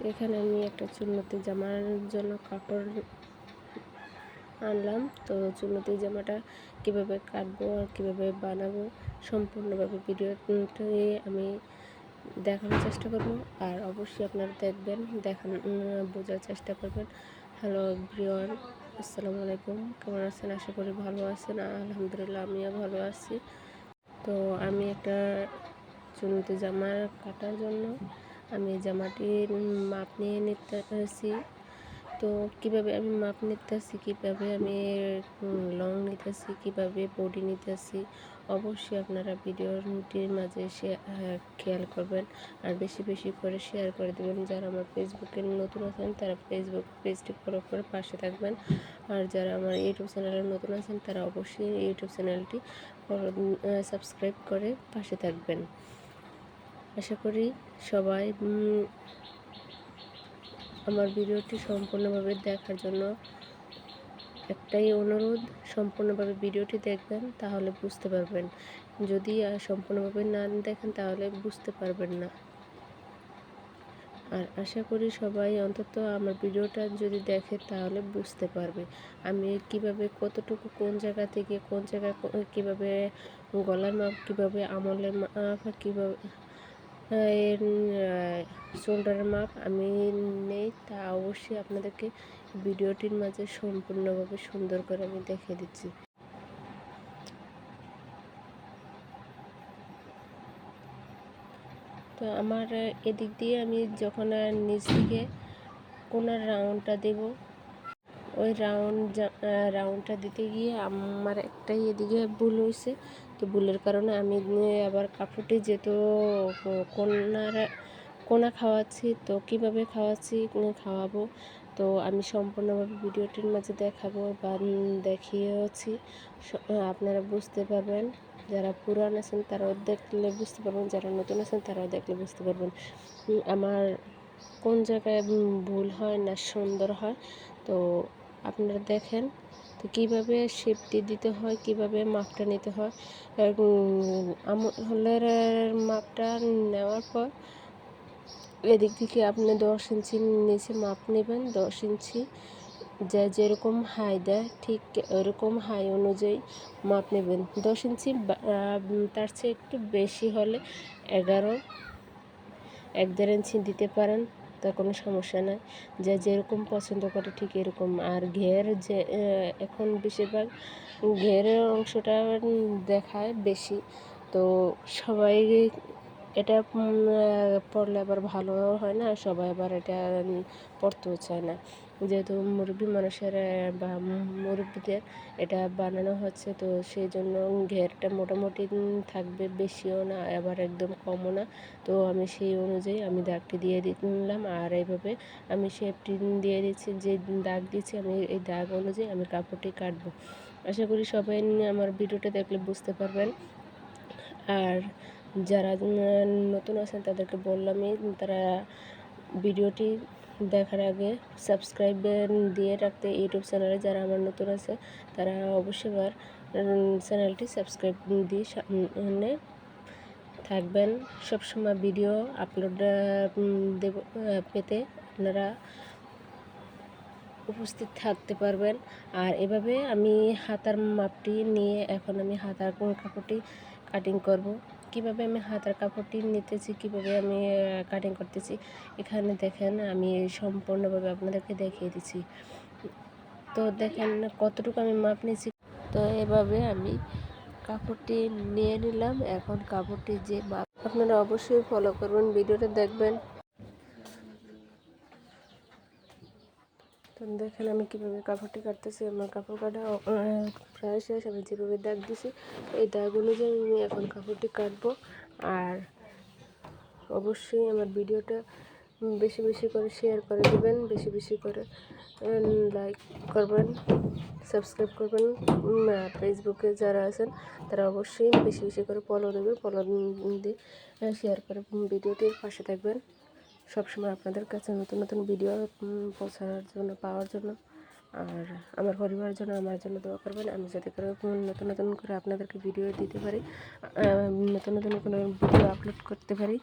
তো এখানে আমি একটা চুন্নতি জামার জন্য কাপড় আনলাম। তো চুন্নতি জামাটা কীভাবে কাটবো আর কীভাবে বানাবো সম্পূর্ণভাবে ভিডিওতে আমি দেখানোর চেষ্টা করব। আর অবশ্যই আপনারা দেখবেন, দেখান বোঝার চেষ্টা করবেন। হ্যালো ব্রিওয়ান আসসালামু আলাইকুম। কেমন আছেন? আশা করি ভালো আছেন। আলহামদুলিল্লাহ, আমিও ভালো আছি। তো আমি একটা চুনতি জামা কাটার জন্য আমি জামাটির মাপ নিয়ে নিতেছি তো কীভাবে আমি মাপ নিতেছি কীভাবে আমি লং নিতেছি কীভাবে বডি নিতেছি অবশ্যই আপনারা ভিডিওটির মাঝে খেয়াল করবেন। আর বেশি বেশি করে শেয়ার করে দেবেন। যারা আমার ফেসবুকে নতুন আছেন, তারা ফেসবুক পেজটি ফলো করে পাশে থাকবেন। আর যারা আমার ইউটিউব চ্যানেলে নতুন আছেন, তারা অবশ্যই ইউটিউব চ্যানেলটি সাবস্ক্রাইব করে পাশে থাকবেন। আশা করি সবাই আমার ভিডিওটি সম্পূর্ণভাবে দেখার জন্য একটাই অনুরোধ, সম্পূর্ণভাবে ভিডিওটি দেখবেন, তাহলে বুঝতে পারবেন। যদি সম্পূর্ণভাবে না দেখেন, তাহলে বুঝতে পারবেন না। আর আশা করি সবাই অন্তত আমার ভিডিওটা যদি দেখে, তাহলে বুঝতে পারবে। আমি কীভাবে, কতটুকু, কোন জায়গা থেকে, কোন জায়গায়, কীভাবে গলার মাপ, কীভাবে আমলের মাপ, কীভাবে শোল্ডারের মাপ আমি নেই, তা অবশ্যই আপনাদেরকে ভিডিওটির মাঝে সম্পূর্ণভাবে সুন্দর করে আমি দেখিয়ে দিচ্ছি। তো আমার এদিক দিয়ে আমি যখন নিচ দিকে কোনার রাউন্ডটা দেব ওই রাউন্ড রাউন্ডটা দিতে গিয়ে আমার একটাই এদিকে ভুল হয়েছে। তো ভুলের কারণে আমি আবার কাপড়টি যেহেতু কোনার কোনা খাওয়াচ্ছি, তো কীভাবে খাওয়াচ্ছি খাওয়াবো? তো আমি সম্পূর্ণভাবে ভিডিওটির মাঝে দেখাবো বা দেখিয়েছি আপনারা বুঝতে পারবেন, যারা পুরান আছেন তারাও দেখলে বুঝতে পারবেন, যারা নতুন আছেন তারাও দেখলে বুঝতে পারবেন আমার কোন জায়গায় ভুল হয় না সুন্দর হয়। তো আপনারা দেখেন তো কীভাবে শেপটি দিতে হয়, কীভাবে মাপটা নিতে হয়। আমলের মাপটা নেওয়ার পর এদিক থেকে আপনি দশ ইঞ্চি নিচে মাপ নেবেন। দশ ইঞ্চি যা যেরকম হাই দেয়, ঠিক ওরকম হাই অনুযায়ী মাপ নেবেন। দশ ইঞ্চি তার চেয়ে একটু বেশি হলে এগারো, এক দেড় ইঞ্চি দিতে পারেন। তার কোনো সমস্যা নাই। যে যেরকম পছন্দ করে ঠিক এরকম। আর ঘের যে এখন বেশিরভাগ ঘেরের অংশটা দেখায় বেশি। তো সবাই এটা পড়লে আবার ভালো হয় না, সবাই আবার এটা পড়তেও চায় না। যেহেতু মুরব্বী মানুষের বা মুরব্বীদের এটা বানানো হচ্ছে, তো সেই জন্য ঘেরটা মোটামুটি থাকবে বেশিও না, আবার একদম কমও না। তো আমি সেই অনুযায়ী আমি দাগটি দিয়ে দিলাম, আর এইভাবে আমি শেপটি দিয়ে দিচ্ছি যে দাগ দিচ্ছি আমি এই দাগ অনুযায়ী আমি কাপড়টি কাটবো। আশা করি সবাই আমার ভিডিওটা দেখলে বুঝতে পারবেন। আর যারা নতুন আছেন তাদেরকে বললামই তারা ভিডিওটি দেখার আগে সাবস্ক্রাইব দিয়ে রাখতে ইউটিউব চ্যানেলে যারা আমার নতুন আছে, তারা অবশ্যই আবার চ্যানেলটি সাবস্ক্রাইব দিয়ে সামনে থাকবেন। সবসময় ভিডিও আপলোড দেব পেতে আপনারা উপস্থিত থাকতে পারবেন। আর এভাবে আমি হাতার মাপটি নিয়ে এখন আমি হাতার কাপড়টি কাটিং করব। কীভাবে আমি হাতার কাপড়টি নিতেছি, কীভাবে আমি কাটিং করতেছি, এখানে দেখেন আমি সম্পূর্ণভাবে আপনাদেরকে দেখিয়ে দিচ্ছি। তো দেখেন কতটুকু আমি মাপ নিয়েছি। তো এভাবে আমি কাপড়টি নিয়ে নিলাম। এখন কাপড়টি যে মাপ আপনারা অবশ্যই ফলো করবেন, ভিডিওটা দেখবেন। তো দেখেন আমি কীভাবে কাপড়টি কাটতেছি, আমার কাপড় কাটা প্রায় শেষ, আমি যেভাবে দাগ দিছি, এই দাগ অনুযায়ী আমি এখন কাপড়টি কাটবো। আর অবশ্যই আমার ভিডিওটা বেশি বেশি করে শেয়ার করে দেবেন, বেশি বেশি করে লাইক করবেন সাবস্ক্রাইব করবেন। ফেসবুকে যারা আছেন, তারা অবশ্যই বেশি বেশি করে ফলো দেবেন ফলো দিয়ে শেয়ার করে ভিডিওটির পাশে থাকবেন। সবসময় আপনাদের কাছে নতুন নতুন ভিডিও পৌঁছানোর জন্য, পাওয়ার জন্য। আর আমার পরিবারের জন্য, আমার জন্য দোয়া করবেন। আমি যাতে করে নতুন নতুন করে আপনাদেরকে ভিডিও দিতে পারি নতুন নতুন কোনো ভিডিও আপলোড করতে পারি।